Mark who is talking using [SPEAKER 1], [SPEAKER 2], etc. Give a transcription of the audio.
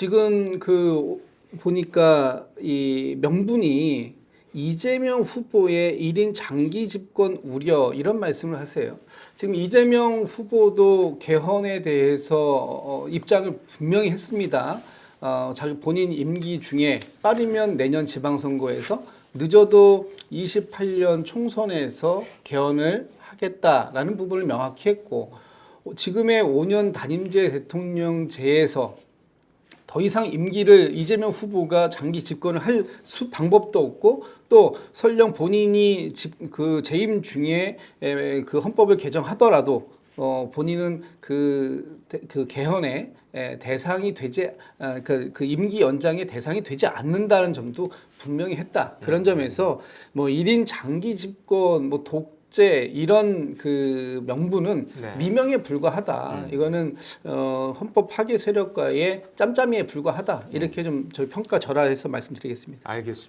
[SPEAKER 1] 지금 그 보니까 이 명분이 이재명 후보의 1인 장기 집권 우려 이런 말씀을 하세요. 지금 이재명 후보도 개헌에 대해서 어, 입장을 분명히 했습니다. 어, 자기 본인 임기 중에 빠르면 내년 지방선거에서 늦어도 28년 총선에서 개헌을 하겠다라는 부분을 명확히 했고 어, 지금의 5년 단임제 대통령제에서 더 이상 임기를 이재명 후보가 장기 집권을 할 수, 방법도 없고 또 설령 본인이 집, 그 재임 중에 에, 그 헌법을 개정하더라도 어, 본인은 그, 대- 그 개헌의 에, 대상이 되지 아, 그, 그 임기 연장의 대상이 되지 않는다는 점도 분명히 했다. 그런 점에서 뭐 1인 장기 집권 뭐 독 재 이런 그 명분은
[SPEAKER 2] 네.
[SPEAKER 1] 미명에 불과하다. 이거는 어, 헌법 파괴 세력과의 짬짬이에 불과하다. 이렇게 좀 저희 평가 절하해서 말씀드리겠습니다.
[SPEAKER 2] 알겠습니다.